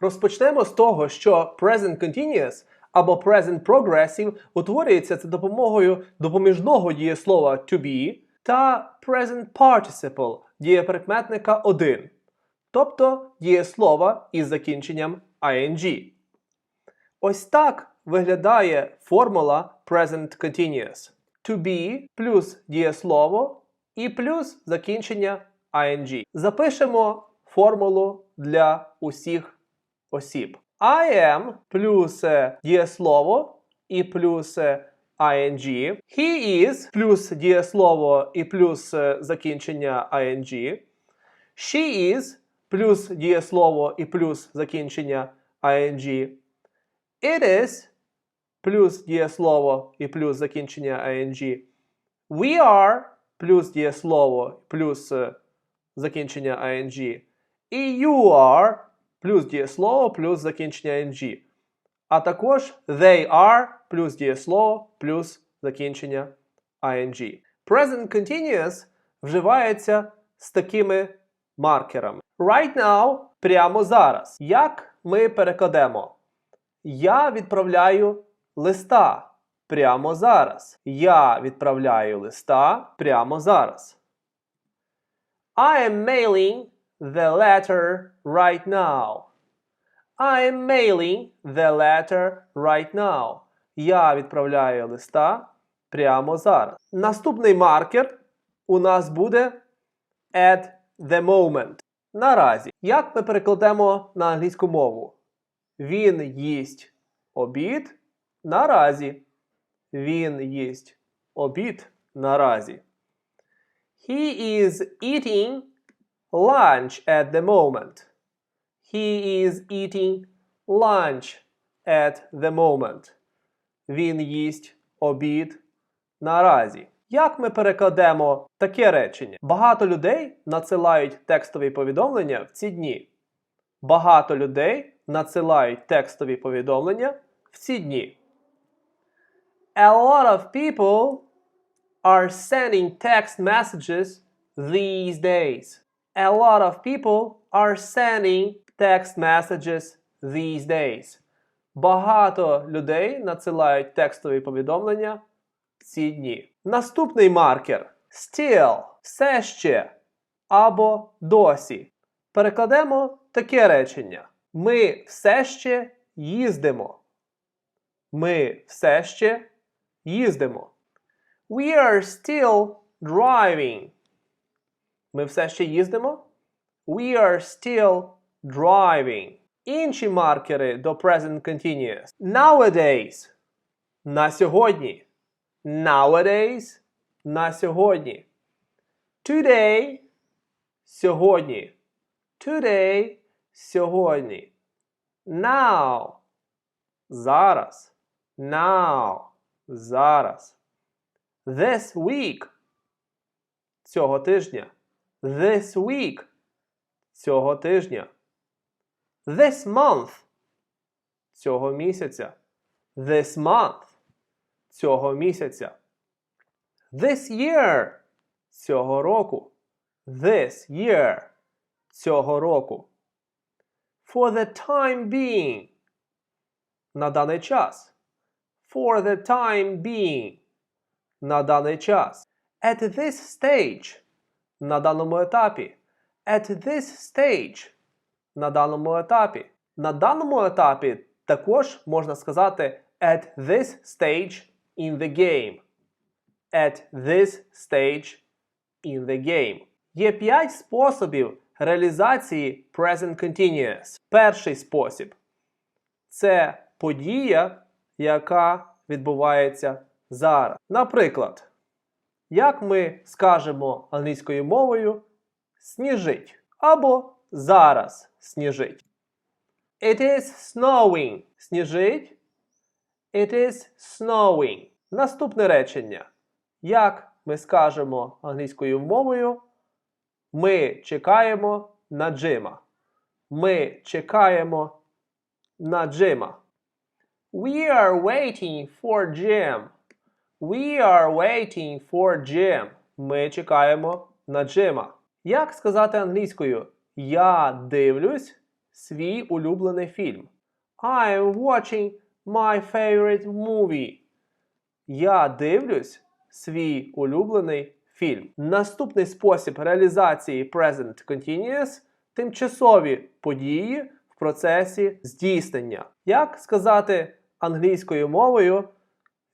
Розпочнемо з того, що present continuous або present progressive утворюється за допомогою допоміжного дієслова to be та present participle дієприкметника 1, тобто дієслова із закінченням ing. Ось так виглядає формула present continuous. To be плюс дієслово і плюс закінчення ing. Запишемо формулу для усіх осіб. I am плюс дієслово і плюс ing. He is плюс дієслово і плюс е, закінчення ing. She is плюс дієслово і плюс закінчення ing. It is плюс дієслово і плюс закінчення ing. We are плюс дієслово плюс е, закінчення ing. І you are плюс дієслово плюс закінчення ing. А також they are плюс дієслово плюс закінчення ing. Present continuous вживається з такими маркерами. Right now прямо зараз. Як ми перекладемо? Я відправляю листа прямо зараз. Я відправляю листа прямо зараз. I am mailing the letter right now. I am mailing the letter right now. Я відправляю листа прямо зараз. Наступний маркер у нас буде at the moment. Наразі. Як ми перекладемо на англійську мову? Він їсть обід наразі. Він їсть обід наразі. He is eating lunch at the moment. He is eating lunch at the moment. Він їсть обід наразі. Як ми перекладемо таке речення? Багато людей надсилають текстові повідомлення в ці дні. Багато людей надсилають текстові повідомлення в ці дні. A lot of people are sending text messages these days. A lot of people are sending text messages these days. Багато людей надсилають текстові повідомлення ці дні. Наступний маркер still все ще або досі. Перекладемо таке речення. Ми все ще їздимо. Ми все ще їздимо. We are still driving. Ми все ще їздимо. We are still driving. Інші маркери до present continuous. Nowadays. На сьогодні. Nowadays. На сьогодні. Today. Сьогодні. Today. Сьогодні. Now. Зараз. Now. Зараз. This week. Цього тижня. This week. Цього тижня. This month. Цього місяця. This month. Цього місяця. This year. Цього року. This year. Цього року. For the time being. На даний час. For the time being. На даний час. At this stage. На даному етапі. At this stage. На даному етапі. На даному етапі також можна сказати at this stage in the game. At this stage in the game. Є п'ять способів реалізації present continuous. Перший спосіб це подія, яка відбувається зараз. Наприклад, як ми скажемо англійською мовою сніжить або зараз сніжить. It is snowing. Сніжить. It is snowing. Наступне речення. Як ми скажемо англійською мовою, ми чекаємо на Джима. Ми чекаємо на Джима. We are waiting for Jim. We are waiting for Jim. Ми чекаємо на Джима. Як сказати англійською? Я дивлюсь свій улюблений фільм. I am watching my favorite movie. Я дивлюсь свій улюблений фільм. Наступний спосіб реалізації present continuous тимчасові події в процесі здійснення. Як сказати англійською мовою,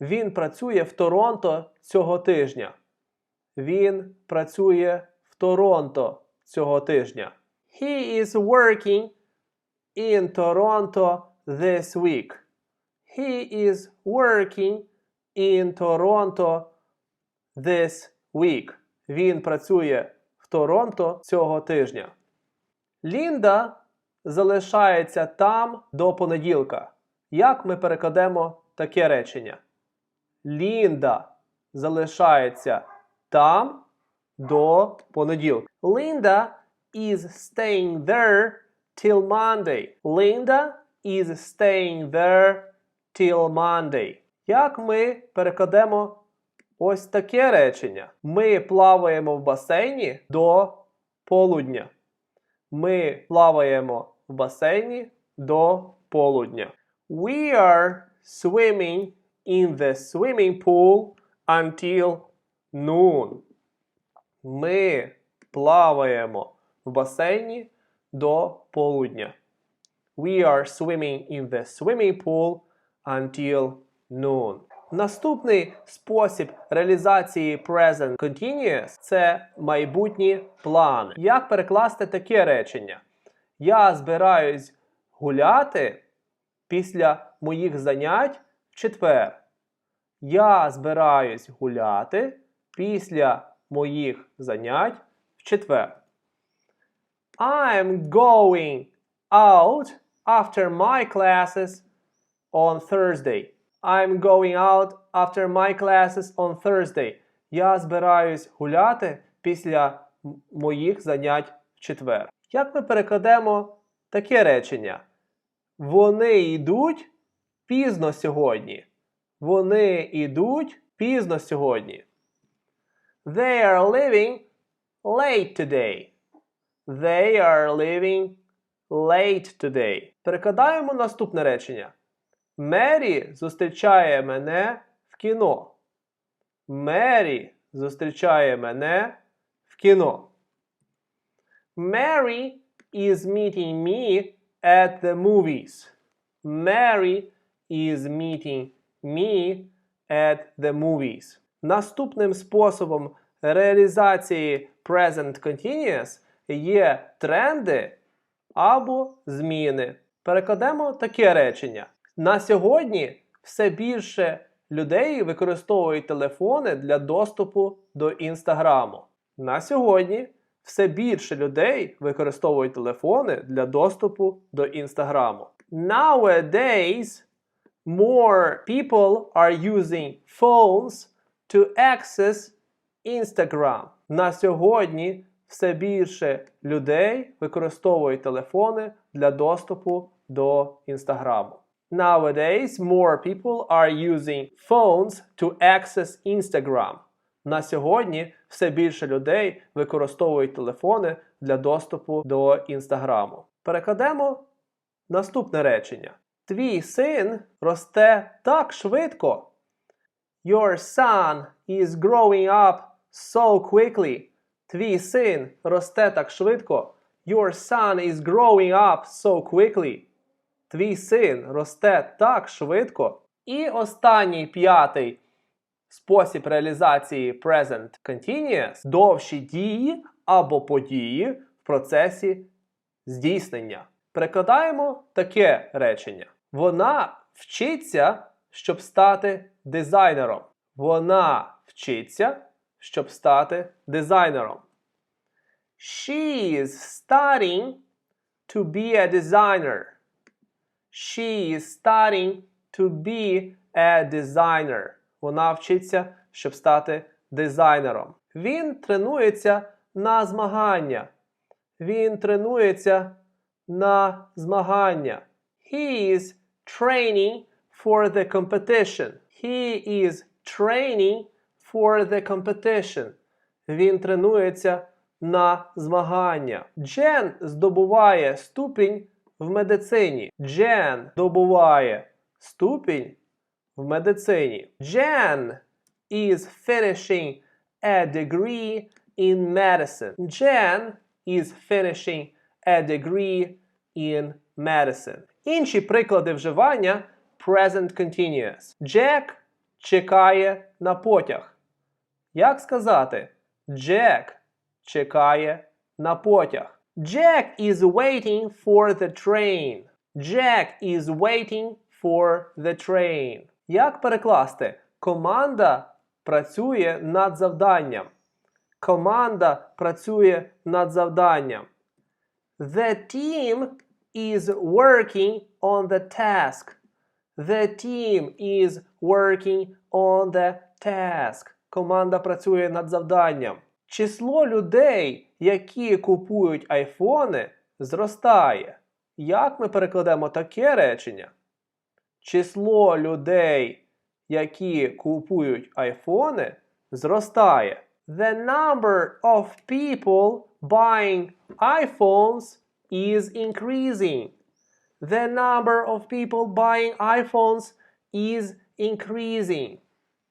він працює в Торонто цього тижня. Він працює в Торонто цього тижня. He is working in Toronto this week. He is working in Toronto this week. Він працює в Торонто цього тижня. Лінда залишається там до понеділка. Як ми перекладемо таке речення? Лінда залишається там до понеділка. Linda is staying there till Monday. Linda is staying there till Monday. Як ми перекладемо ось таке речення? Ми плаваємо в басейні до полудня. Ми плаваємо в басейні до полудня. We are swimming in the swimming pool until noon. Ми плаваємо в басейні до полудня. We are swimming in the swimming pool until noon. Наступний спосіб реалізації present continuous – це майбутні плани. Як перекласти таке речення? Я збираюсь гуляти після моїх занять четвер. Я збираюсь гуляти після моїх занять в четвер. I'm going out after my classes on Thursday. I'm going out after my classes on Thursday. Я збираюсь гуляти після моїх занять в четвер. Як ми перекладемо таке речення? Вони йдуть пізно сьогодні. Вони йдуть пізно сьогодні. They are leaving late today. They are leaving late today. Перекладаємо наступне речення. Мері зустрічає мене в кіно. Мері зустрічає мене в кіно. Mary is meeting me at the movies. Mary is meeting me at the movies. Наступним способом реалізації present continuous є тренди або зміни. Перекладемо таке речення. На сьогодні все більше людей використовують телефони для доступу до інстаграму. На сьогодні все більше людей використовують телефони для доступу до інстаграму. Nowadays, more people are using phones to access Instagram. На сьогодні все більше людей використовують телефони для доступу до інстаграму. Nowadays, more people are using phones to access Instagram. На сьогодні все більше людей використовують телефони для доступу до інстаграму. Перекладемо наступне речення. Твій син росте так швидко. Your son is growing up so quickly. Твій син росте так швидко. Your son is growing up so quickly. Твій син росте так швидко. І останній п'ятий спосіб реалізації present continuous довші дії або події в процесі здійснення. Перекладаємо таке речення. Вона вчиться, щоб стати дизайнером. Вона вчиться, щоб стати дизайнером. She is studying to be a designer. She is studying to be a designer. Вона вчиться, щоб стати дизайнером. Він тренується на змагання. Він тренується на змагання. He is training for the competition. He is training for the competition. Він тренується на змагання. Джен здобуває ступінь в медицині. Джен здобуває ступінь в медицині. Jen is finishing a degree in medicine. Jen is finishing a degree in medicine. Інші приклади вживання present continuous. Джек чекає на потяг. Як сказати? Джек чекає на потяг. Jack is waiting for the train. Jack is waiting for the train. Як перекласти? Команда працює над завданням. Команда працює над завданням. The team is working on the task. The team is working on the task. Команда працює над завданням. Число людей, які купують айфони, зростає. Як ми перекладемо таке речення? Число людей, які купують айфони, зростає. The number of people buying iPhones is increasing. The number of people buying iPhones is increasing.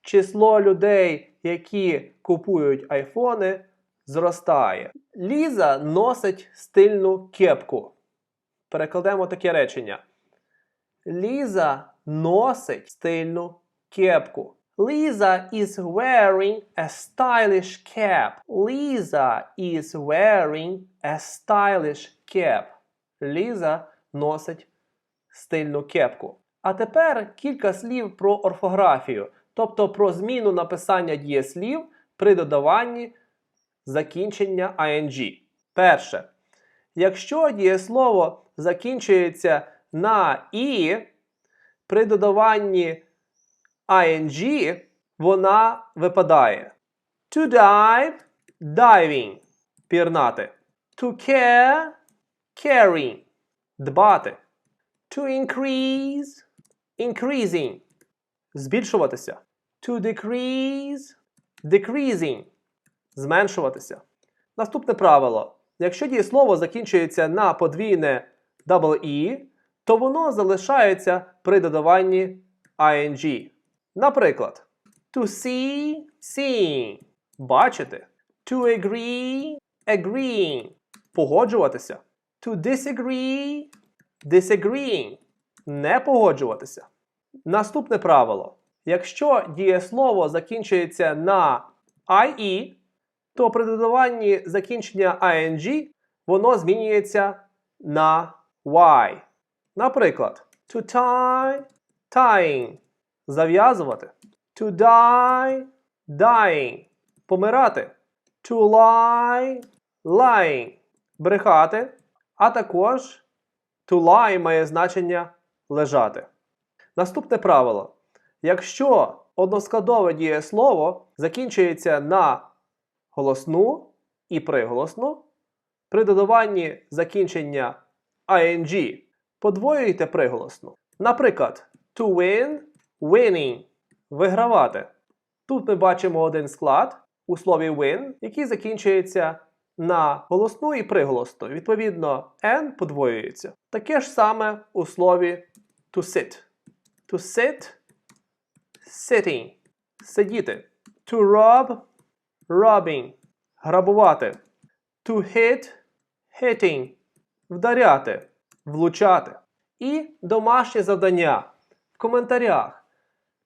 Число людей, які купують айфони, зростає. Ліза носить стильну кепку. Перекладемо таке речення. Ліза носить стильну кепку. Lisa is wearing a stylish cap. Lisa is wearing a stylish cap. Ліза носить стильну кепку. А тепер кілька слів про орфографію, тобто про зміну написання дієслів при додаванні закінчення ing. Перше. Якщо дієслово закінчується на і, при додаванні ing вона випадає. To dive diving пірнати. To care caring дбати. To increase increasing збільшуватися. To decrease decreasing зменшуватися. Наступне правило. Якщо дієслово закінчується на подвійне «e», то воно залишається при додаванні ing. Наприклад, to see seeing бачити. To agree agreeing погоджуватися. To disagree disagreeing не погоджуватися. Наступне правило. Якщо дієслово закінчується на IE, то при додаванні закінчення ing воно змінюється на Y. Наприклад, to tie tying зав'язувати. To die dying помирати. To lie lying брехати. А також to lie має значення лежати. Наступне правило. Якщо односкладове дієслово закінчується на голосну і приголосну, при додаванні закінчення ing подвоюйте приголосну. Наприклад, to win winning вигравати. Тут ми бачимо один склад у слові win, який закінчується на голосну і приголосну. Відповідно, n подвоюється. Таке ж саме у слові to sit. To sit sitting. Сидіти. To rob robbing. Грабувати. To hit hitting. Вдаряти. Влучати. І домашнє завдання. В коментарях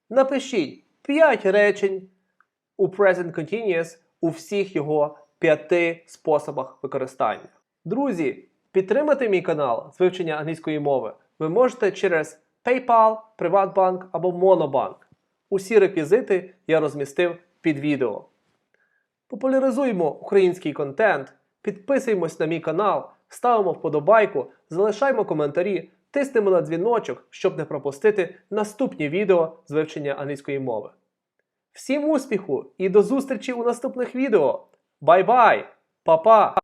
напишіть 5 речень у Present Continuous у всіх його п'яти способах використання. Друзі, підтримати мій канал з вивчення англійської мови ви можете через PayPal, Приватбанк або Monobank. Усі реквізити я розмістив під відео. Популяризуємо український контент, підписуємось на мій канал, ставимо вподобайку, залишаємо коментарі, тиснемо на дзвіночок, щоб не пропустити наступні відео з вивчення англійської мови. Всім успіху і до зустрічі у наступних відео! Бай-бай! Па-па!